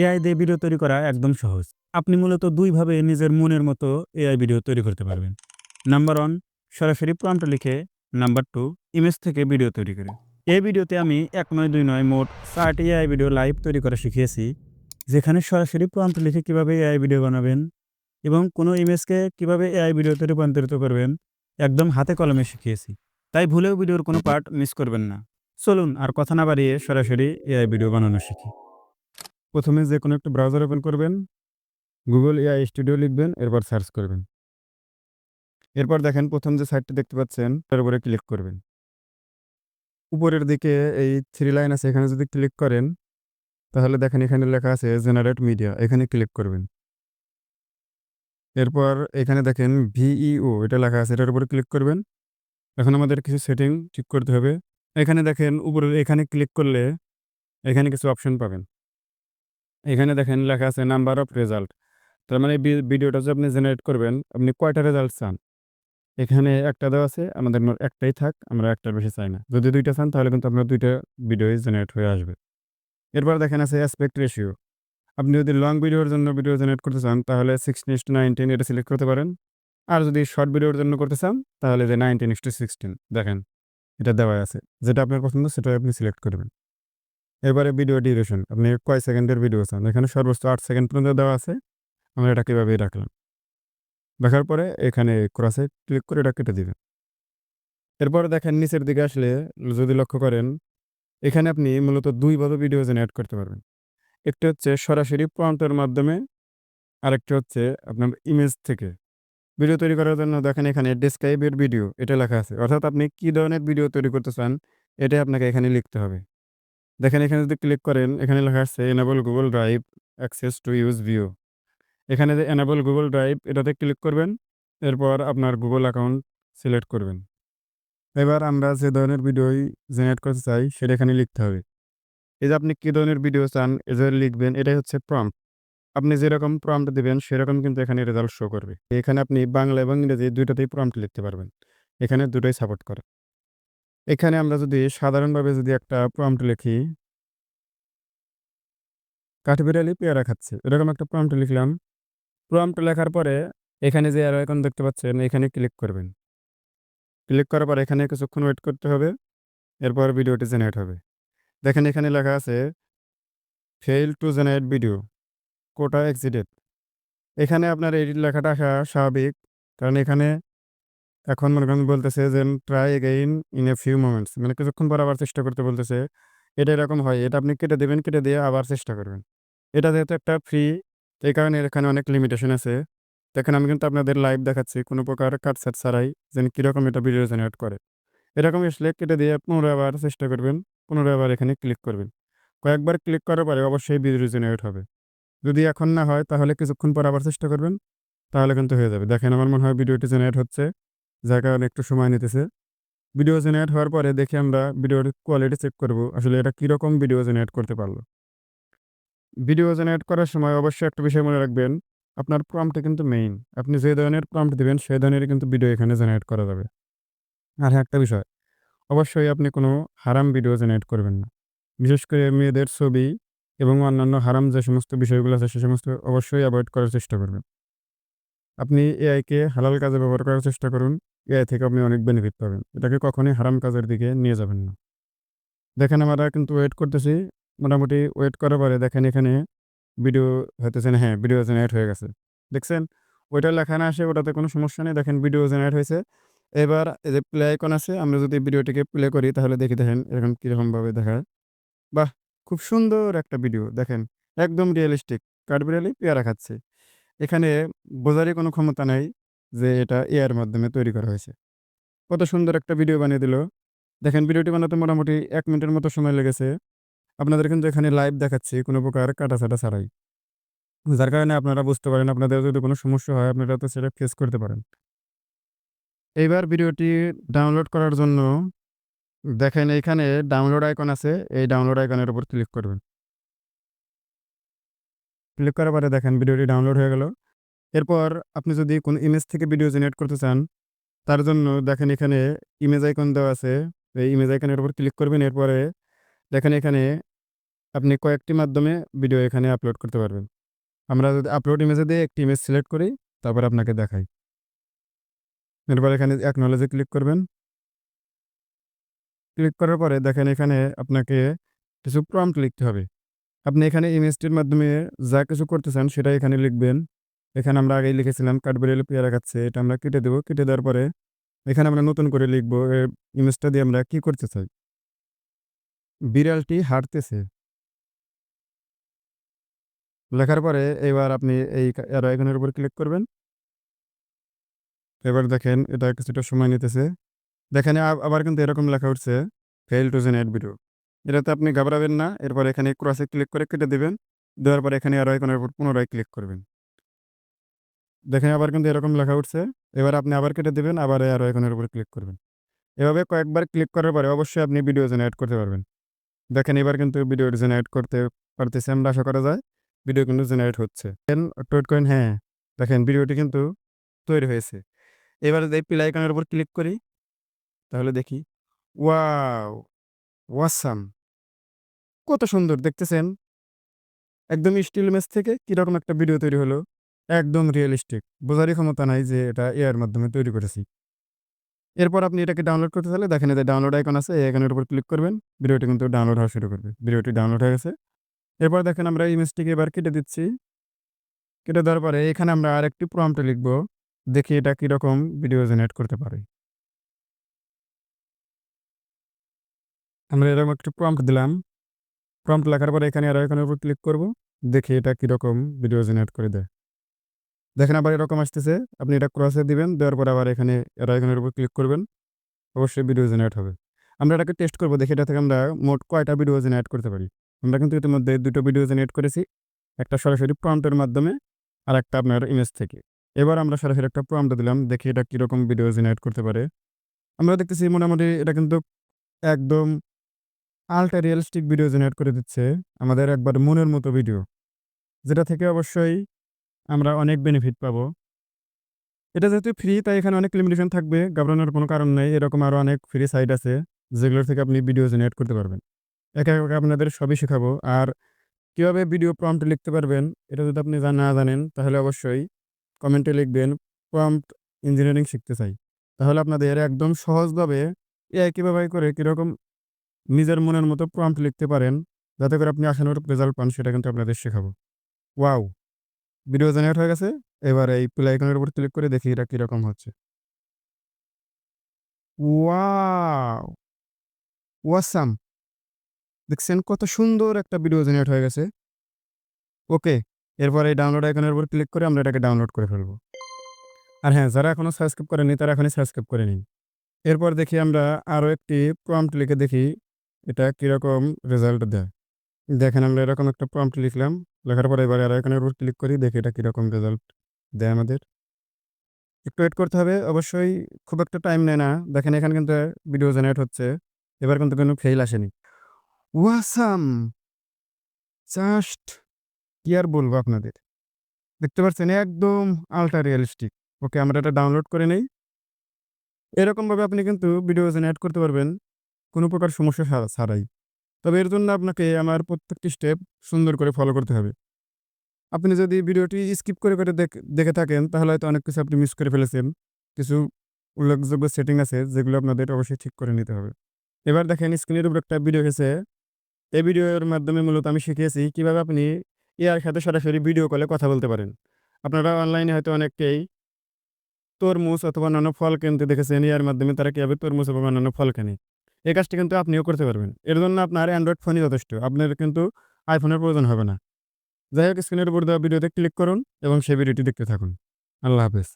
AI দিয়ে video তৈরি করা একদম সহজ। আপনি মূলত দুইভাবে নিজের মনের মতো এআই ভিডিও তৈরি করতে পারবেন। নাম্বার ওয়ান সরাসরি প্রম্পট লিখে নাম্বার টু ইমেজ থেকে ভিডিও তৈরি করে। এই ভিডিওতে আমি এক নয় দুই নয় মোট চারটি এআই ভিডিও লাইভ তৈরি করা শিখিয়েছি, যেখানে সরাসরি প্রম্পট লিখে কীভাবে এআই ভিডিও বানাবেন এবং কোনো ইমেজকে কীভাবে এআই ভিডিওতে রূপান্তরিত করবেন একদম হাতে কলমে শিখিয়েছি। তাই ভুলেও ভিডিওর কোনো পার্ট মিস করবেন না। চলুন আর কথা না বাড়িয়ে সরাসরি এআই ভিডিও বানানো শিখি। প্রথমে যে কোনো একটা ব্রাউজার ওপেন করবেন গুগল এআই স্টুডিও লিখবেন, এরপর সার্চ করবেন। এরপর দেখেন প্রথম যে সাইটটা দেখতে পাচ্ছেন, তার উপরে ক্লিক করবেন। উপরের দিকে এই থ্রি লাইন আছে, এখানে যদি ক্লিক করেন, তাহলে দেখেন এখানে লেখা আছে জেনারেট মিডিয়া এখানে ক্লিক করবেন। এরপর এখানে দেখেন ভিইও এটা লেখা আছে, এটার উপরে ক্লিক করবেন। এখন আমাদের কিছু সেটিং ঠিক করতে হবে। এখানে দেখেন উপরে এখানে ক্লিক করলে এখানে কিছু অপশন পাবেন। এখানে দেখেন লেখা আছে নাম্বার অফ রেজাল্ট তার মানে ভিডিওটা যে আপনি জেনারেট করবেন, আপনি কয়টা রেজাল্ট চান? এখানে একটা দেওয়া আছে, আমাদের একটাই থাক, আমরা একটার বেশি চাই না। যদি দুইটা চান, তাহলে কিন্তু আপনার দুইটা ভিডিওই জেনারেট হয়ে আসবে। এরপর দেখেন আছে অ্যাসপেক্ট রেশিও আপনি যদি লং ভিডিওর জন্য ভিডিও জেনারেট করতে চান, তাহলে সিক্সটিন ইস টু নাইনটিন এটা সিলেক্ট করতে পারেন। আর যদি শর্ট ভিডিওর জন্য করতে চান, তাহলে যে নাইনটিন ইস টু সিক্সটিন দেখেন, এটা দেওয়া আছে। যেটা আপনার পছন্দ সেটা আপনি সিলেক্ট করবেন। এবারে ভিডিও ডিউরেশন আপনি কয় সেকেন্ডের ভিডিও চান? এখানে সর্বোচ্চ আট সেকেন্ড পর্যন্ত দেওয়া আছে। আমরা এটা কীভাবে রাখলাম? দেখার পরে এখানে ক্রসে ক্লিক করে এটা কেটে দিবেন। এরপর দেখেন নিচের দিকে আসলে যদি লক্ষ্য করেন, এখানে আপনি মূলত দুইভাবে ভিডিও যেন অ্যাড করতে পারবেন। একটি হচ্ছে সরাসরি প্রম্পটের মাধ্যমে, আরেকটা হচ্ছে আপনার ইমেজ থেকে। ভিডিও তৈরি করার জন্য দেখেন এখানে ডেসক্রাইবের ভিডিও এটা লেখা আছে। অর্থাৎ আপনি কী ধরনের ভিডিও তৈরি করতে চান, এটাই আপনাকে এখানে লিখতে হবে। দেখেন, এখানে যদি ক্লিক করেন, এখানে লেখা আছে enable Google Drive access to use view এখানে যে এনাবল গুগল ড্রাইভ এটাতে ক্লিক করবেন, এরপর আপনার গুগল অ্যাকাউন্ট সিলেক্ট করবেন। এবার আমরা যে ধরনের ভিডিওই জেনারেট করতে চাই, সেটা এখানে লিখতে হবে। এই যে আপনি কী ধরনের ভিডিও চান এ যে লিখবেন, এটাই হচ্ছে প্রম্পট আপনি যেরকম প্রম্পট দিবেন, সেরকম কিন্তু এখানে রেজাল্ট শো করবে। এখানে আপনি বাংলা এবং ইংরেজি দুইটাতেই প্রম্পট লিখতে পারবেন। এখানে দুটোই সাপোর্ট করে। এখানে আমরা যদি সাধারণভাবে যদি একটা প্রম্পট লিখি কাঠবিড়ালি পেয়ারা খাচ্ছে। এরকম একটা প্রম্পট লিখলাম। প্রম্পট লেখার পরে এখানে যে আরও এখন দেখতে পাচ্ছেন, এখানে ক্লিক করবেন। ক্লিক করার পর এখানে কিছুক্ষণ ওয়েট করতে হবে। এরপর ভিডিওটি জেনারেট হবে। দেখেন এখানে লেখা আছে fail to generate video quota exceeded এখানে আপনার এই লেখাটা আসা স্বাভাবিক। কারণ এখানে এখন মনে করেন বলতেছে যে try again in a few moments মানে কিছুক্ষণ পর আবার চেষ্টা করতে বলতেছে এটা এরকম হয়, এটা আপনি কেটে দেবেন, কেটে দিয়ে আবার চেষ্টা করবেন। এটা যেহেতু একটা ফ্রি এই কারণে এখানে অনেক লিমিটেশন আছে। দেখেন আমি কিন্তু আপনাদের লাইভ দেখাচ্ছি, কোনো প্রকার কাটসাট ছাড়াই যেন কীরকম এটা ভিডিও জেনারেট করে। এরকম আসলে কেটে দিয়ে পুনরায় আবার চেষ্টা করবেন, পুনরায় আবার এখানে ক্লিক করবেন। কয়েকবার ক্লিক করার পরে অবশ্যই ভিডিও জেনারেট হবে। যদি এখন না হয়, তাহলে কিছুক্ষণ পর আবার চেষ্টা করবেন, তাহলে কিন্তু হয়ে যাবে। দেখেন আমার মনে হয় ভিডিওটি জেনারেট হচ্ছে যার কারণে একটু সময় নিতেছে। ভিডিও জেনারেট হওয়ার পরে দেখে আমরা ভিডিওর কোয়ালিটি চেক করব আসলে এটা কীরকম ভিডিও জেনারেট করতে পারল। ভিডিও জেনারেট করার সময় অবশ্যই একটা বিষয় মনে রাখবেন আপনার প্রম্পটে কিন্তু মেইন আপনি যে ধরনের প্রম্পট দেবেন সেই ধরনের কিন্তু ভিডিও এখানে জেনারেট করা যাবে। আর হ্যাঁ, একটা বিষয় অবশ্যই আপনি কোনো হারাম ভিডিও জেনারেট করবেন না। বিশেষ করে মেয়েদের ছবি এবং অন্যান্য হারাম যে সমস্ত বিষয়গুলো আছে সে সমস্ত অবশ্যই অ্যাভয়েড করার চেষ্টা করবেন। আপনি এআইকে হালাল কাজে ব্যবহার করার চেষ্টা করুন এআই থেকে আপনি অনেক বেনিফিট পাবেন। এটাকে কখনোই হারাম কাজের দিকে নিয়ে যাবেন না। দেখেন আমরা কিন্তু ওয়েট করতেছি। মোটামুটি ওয়েট করার পরে দেখেন এখানে ভিডিও হইতেছে না হ্যাঁ ভিডিও জেনারেট হয়ে গেছে। দেখছেন? ওইটা লেখা না আসে, ওটাতে কোনো সমস্যা নেই। দেখেন ভিডিও জেনারেট হয়েছে। এবার এই যে প্লে আইকন আছে, আমরা যদি ভিডিওটিকে প্লে করি, তাহলে দেখি, দেখেন, এরকম কীরকমভাবে দেখায়। বাহ! খুব সুন্দর একটা ভিডিও দেখেন, একদম রিয়েলিস্টিক কাঠবিড়ালি পেয়ারা খাচ্ছে। এখানে বোঝারই কোনো ক্ষমতা নাই। যে এটা এআর মাধ্যমে তৈরি করা হয়েছে। কত সুন্দর একটা ভিডিও বানিয়ে দিল। দেখেন ভিডিওটি বানাতে মোটামুটি এক মিনিটের মতো সময় লেগেছে। আপনাদের কিন্তু এখানে লাইভ দেখাচ্ছি, কোনো প্রকার কাটাছাটা ছাড়াই। যার কারণে আপনারা বুঝতে পারেন, আপনাদের যদি কোনো সমস্যা হয়, আপনারা তো সেটা ফেস করতে পারেন। এইবার ভিডিওটি ডাউনলোড করার জন্য দেখেন, এইখানে ডাউনলোড আইকন আছে। এই ডাউনলোড আইকনের উপর ক্লিক করবেন। ক্লিক করার পরে দেখেন ভিডিওটি ডাউনলোড হয়ে গেল। এরপর আপনি যদি কোনো ইমেজ থেকে ভিডিও জেনারেট করতে চান তার জন্য দেখেন এখানে ইমেজ আইকন দেওয়া আছে এই ইমেজ আইকনের উপর ক্লিক করবেন এরপরে দেখেন এখানে আপনি কয়েকটি মাধ্যমে ভিডিও এখানে আপলোড করতে পারবেন। আমরা যদি আপলোড ইমেজে দিয়ে একটি ইমেজ সিলেক্ট করি, তারপর আপনাকে দেখাই। এরপর এখানে অ্যাকনলেজ ক্লিক করবেন। ক্লিক করার পরে দেখেন এখানে আপনাকে কিছু প্রম্পট লিখতে হবে। আপনি এখানে ইমেজটির মাধ্যমে যা কিছু করতে চান সেটা এখানে লিখবেন। এখানে আমরা আগেই লিখেছিলাম কাঠবিড়ালি পেয়ারা খাচ্ছে। এটা আমরা কেটে দেবো, কেটে দেওয়ার পরে এখানে আমরা নতুন করে লিখব ইমেজটা দিয়ে আমরা কি করতে চাই? বিড়ালটি হাঁটতেছে। লেখার পরে এবার আপনি এই অ্যারো আইকনের উপর ক্লিক করবেন। এবার দেখেন এটা কিছুটা সময় নিতেছে। দেখেন আবার কিন্তু এরকম লেখা উঠছে ফেল টু জেনারেট ভিডিও। এটাতে আপনি ঘাবড়াবেন না। এরপর এখানে ক্রসে ক্লিক করে কেটে দিবেন। দেওয়ার পরে এখানে অ্যারো আইকনের উপর পুনরায় ক্লিক করবেন। দেখেন আবার কিন্তু এরকম লেখা উঠছে। এবার আপনি আবার কেটে দেবেন আবার অ্যারো আইকনের উপর ক্লিক করবেন। এভাবে কয়েকবার ক্লিক করার পরে অবশ্যই আপনি ভিডিও জেনারেট করতে পারবেন। দেখেন এবার কিন্তু ভিডিও জেনারেট করতে পারতেছি আমরা আশা করা যায়। ভিডিও কিন্তু জেনারেট হচ্ছে। একটু করেন হ্যাঁ, দেখেন ভিডিওটি কিন্তু তৈরি হয়েছে। এবার যদি প্লে আইকনের উপর ক্লিক করি, তাহলে দেখি। ওয়াও! অসাম! কত সুন্দর দেখতেছেন? একদম স্টিল ইমেজ থেকে কীরকম একটা ভিডিও তৈরি হলো। একদম রিয়েলিস্টিক বোঝারই ক্ষমতা নাই যে এটা এআই এর মাধ্যমে তৈরি করেছি। এরপর আপনি এটাকে ডাউনলোড করতে চাইলে দেখেন যে ডাউনলোড আইকন আছে, এই আইকনের উপর ক্লিক করবেন। ভিডিওটি কিন্তু ডাউনলোড হওয়া শুরু করবে। ভিডিওটি ডাউনলোড হয়ে গেছে। এরপর দেখেন আমরা ইমেজটিকে এবার কেটে দিচ্ছি। কেটে দেওয়ার পরে এখানে আমরা আর আরেকটি প্রম্পট লিখব। দেখি এটা কীরকম ভিডিও জেনারেট করতে পারে। আমরা এরকম একটি প্রম্পট দিলাম। প্রম্পট লেখার পরে এখানে অ্যারো আইকনের উপর ক্লিক করব। দেখি এটা কীরকম ভিডিও জেনারেট করে দেয়। দেখেন আবার এরকম আসতেছে। আপনি এটা ক্রসে দিবেন। দেওয়ার পরে আবার এখানে অ্যারো আইকনের উপর ক্লিক করবেন। অবশ্যই ভিডিও জেনারেট হবে। আমরা এটাকে টেস্ট করব দেখি এটা থেকে আমরা মোট কয়টা ভিডিও জেনারেট করতে পারি। আমরা কিন্তু ইতিমধ্যে ২ টো ভিডিও জেনারেট করেছি। একটা সরাসরি প্রম্পটের মাধ্যমে, আর একটা আপনার ইমেজ থেকে। এবার আমরা সরাসরি একটা প্রম্পট দিলাম। দেখি এটা কীরকম ভিডিও জেনারেট করতে পারে। আমরা দেখতেছি মোটামুটি এটা কিন্তু একদম আল্ট্রা রিয়ালিস্টিক ভিডিও জেনারেট করে দিচ্ছে। আমাদের একবার মনের মতো ভিডিও। যেটা থেকে অবশ্যই আমরা অনেক বেনিফিট পাবো। এটা যেহেতু ফ্রি তাই এখানে অনেক লিমিটেশন থাকবে। ঘাবড়ানোর কোনো কারণ নেই। এরকম আরও অনেক ফ্রি সাইট আছে, যেগুলোর থেকে আপনি ভিডিও জেনারেট করতে পারবেন। একে, একে আপনাদের সবই শেখাবো। আর কীভাবে ভিডিও প্রম্পট লিখতে পারবেন, এটা যদি আপনি না জানেন তাহলে অবশ্যই কমেন্টে লিখবেন প্রম্পট ইঞ্জিনিয়ারিং শিখতে চাই। তাহলে আপনাদের একদম সহজভাবে এআই কীভাবে করে কীরকম নিজের মনের মতো প্রম্পট লিখতে পারেন, যাতে করে আপনি আসানোর রেজাল্ট পান সেটা কিন্তু আপনাদের শেখাবো। ওয়াও! ভিডিও জেনারেট হয়ে গেছে। এবার এই প্লে আইকনের উপর ক্লিক করে দেখি এটা কীরকম হচ্ছে। ওয়াও! অসাম! দেখছেন কত সুন্দর একটা ভিডিও জেনারেট হয়ে গেছে। ওকে। এরপর এই ডাউনলোড আইকনের উপর ক্লিক করে আমরা এটাকে ডাউনলোড করে ফেলব। আর হ্যাঁ, যারা এখনও সাবস্ক্রাইব করেনি তারা এখনই সাবস্ক্রাইব করে নিন। এরপর দেখি আমরা আরও একটি প্রম্পট লিখে দেখি এটা কীরকম রেজাল্ট দেয়। দেখেন আমরা এরকম একটা প্রম্পট লিখলাম। লেখার পরে এবারে অ্যারো আইকনের উপর ক্লিক করি দেখি এটা কীরকম রেজাল্ট দেয় আমাদের। একটু ওয়েট করতে হবে। অবশ্যই খুব একটা টাইম নেয় না। দেখেন এখানে কিন্তু ভিডিও জেনারেট হচ্ছে। এবার কিন্তু কোনো ফেইল আসেনি। অসাম! জাস্ট কি আর বলব আপনাদের। দেখতে পাচ্ছেন একদম আল্ট্রা রিয়ালিস্টিক। ওকে আমরা এটা ডাউনলোড করে নেই। এরকমভাবে আপনি কিন্তু ভিডিও জেনারেট করতে পারবেন, কোনো প্রকার সমস্যা ছাড়া ছাড়াই। তবে এর জন্য আপনাকে আমার প্রত্যেকটি স্টেপ সুন্দর করে ফলো করতে হবে। আপনি যদি ভিডিওটি স্কিপ করে, করে দেখ থাকেন তাহলে হয়তো অনেক কিছু আপনি মিস করে ফেলেছেন। কিছু উল্লেখযোগ্য সেটিং আছে যেগুলো আপনাদের অবশ্যই ঠিক করে নিতে হবে। এবার দেখেন স্ক্রিনের উপর একটা ভিডিও এসেছে। এই ভিডিওর মাধ্যমে মূলত আমি শিখিয়েছি কীভাবে আপনি এআই এর সাথে সরাসরি ভিডিও কলে কথা বলতে পারেন। আপনারা অনলাইনে হয়তো অনেকেই তরমুজ অথবা অন্যান্য ফল কিনতে দেখেছেন এআই এর মাধ্যমে তারা কীভাবে তরমুজ এবং অন্যান্য ফল কেনে। এই কাজটি কিন্তু আপনিও করতে পারবেন। এর জন্য আপনার অ্যান্ড্রয়েড ফোনই যথেষ্ট। আপনার কিন্তু আইফোনের প্রয়োজন হবে না। যাই হোক স্ক্রিনের উপর দেওয়া ভিডিওতে ক্লিক করুন এবং সেই ভিডিওটি দেখতে থাকুন। আল্লাহ হাফেজ।